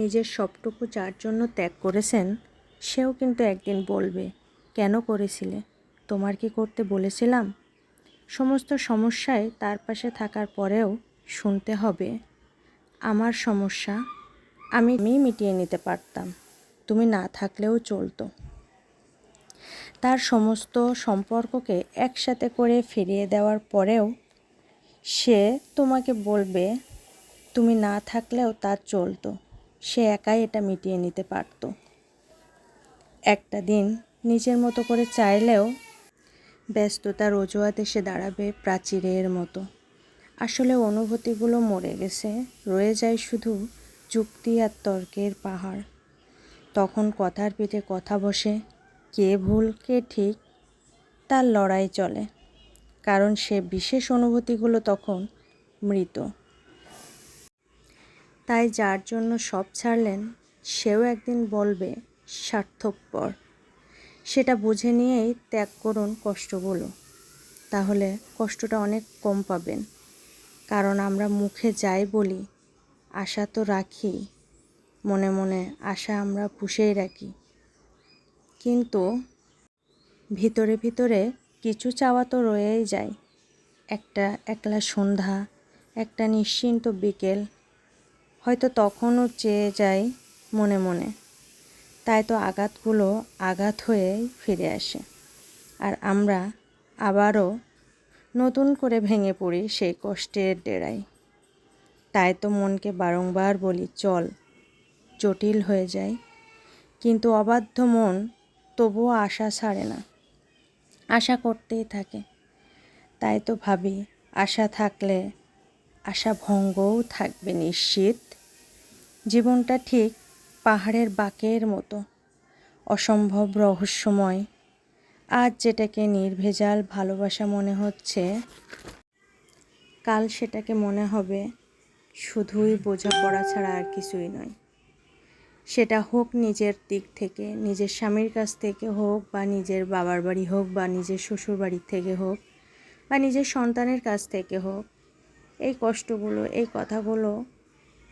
নিজের সবটুকু যার জন্য ত্যাগ করেছেন, সেও কিন্তু একদিন বলবে, কেন করেছিলে? তোমার কি করতে বলেছিলাম? সমস্ত সমস্যায় তার পাশে থাকার পরেও শুনতে হবে, আমার সমস্যা, আমি মিটিয়ে নিতে পারতাম, তুমি না থাকলেও চলতো। তার সমস্ত সম্পর্ককে একসাথে করে ফিরিয়ে দেওয়ার পরেও সে তোমাকে বলবে, তুমি না থাকলেও তার চলতো। সে একাই এটা মিটিয়ে নিতে পারত। একটা দিন নিজের মতো করে চাইলেও ব্যস্ততার অজুহাত এসে দাঁড়াবে প্রাচীরের মতো। আসলে অনুভূতিগুলো মরে গেছে, রয়ে যায় শুধু যুক্তি আর তর্কের পাহাড়। তখন কথার পিঠে কথা বসে, কে ভুল, কে ঠিক, তার লড়াই চলে। কারণ সে বিশেষ অনুভূতিগুলো তখন মৃত। তাই যার জন্য সব ছাড়লেন, সেও একদিন বলবে, স্বার্থপর। সেটা বুঝে নিয়েই ত্যাগ করুন কষ্টগুলো। তাহলে কষ্টটা অনেক কম পাবেন। কারণ আমরা মুখে যাই বলি, আশা তো রাখি। মনে মনে আশা আমরা পুষেই রাখি। কিন্তু ভিতরে ভিতরে কিছু চাওয়া তো রয়েই যায়। একটা একলা সন্ধ্যা, একটা নিশ্চিন্ত বিকেল হয়তো তখনও চেয়ে যাই মনে মনে। তাই তো আঘাতগুলো আঘাত হয়েই ফিরে আসে। আর আমরা আবারও নতুন করে ভেঙে পড়ি সেই কষ্টের ডেরায়। তাই তো মনকে বারংবার বলি, চল, জটিল হয়ে যায় কিন্তু অবাধ্য মন তবুও আশা ছাড়ে না। আশা করতেই থাকে। তাই তো ভাবি, আশা থাকলে আশা ভঙ্গও থাকবে নিশ্চিত। জীবনটা ঠিক পাহাড়ের বাঁকের মতো। অসম্ভব রহস্যময়। আজ যেটাকে নির্ভেজাল ভালোবাসা মনে হচ্ছে, কাল সেটাকে মনে হবে শুধুই বোঝাপড়া ছাড়া আর কিছুই নয়। সেটা হোক নিজের দিক থেকে, নিজের স্বামীর কাছ থেকে হোক বা নিজের বাবার বাড়ি হোক বা নিজের শ্বশুর বাড়ির থেকে হোক বা নিজের সন্তানের কাছ থেকে হোক, এই কষ্টগুলো, এই কথাগুলো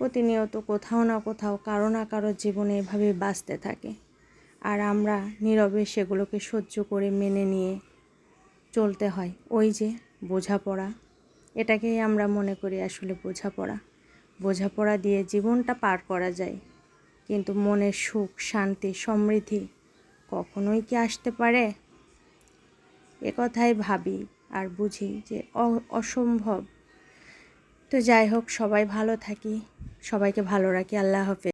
প্রতিনিয়ত কোথাও না কোথাও, কারও না কারোর জীবনে এভাবে বাঁচতে থাকে। আর আমরা নীরবে সেগুলোকে সহ্য করে মেনে নিয়ে চলতে হয়। ওই যে বোঝাপড়া। এটাকেই আমরা মনে করি আসলে বোঝাপড়া। বোঝাপড়া দিয়ে জীবনটা পার করা যায়। কিন্তু মনের সুখ, শান্তি, সমৃদ্ধি কখনোই কি আসতে পারে? এ কথাই ভাবি আর বুঝি যে অসম্ভব। তো যাই হোক, সবাই ভালো থাকি। সবাইকে ভালো রাখি আল্লাহ হাফেজ।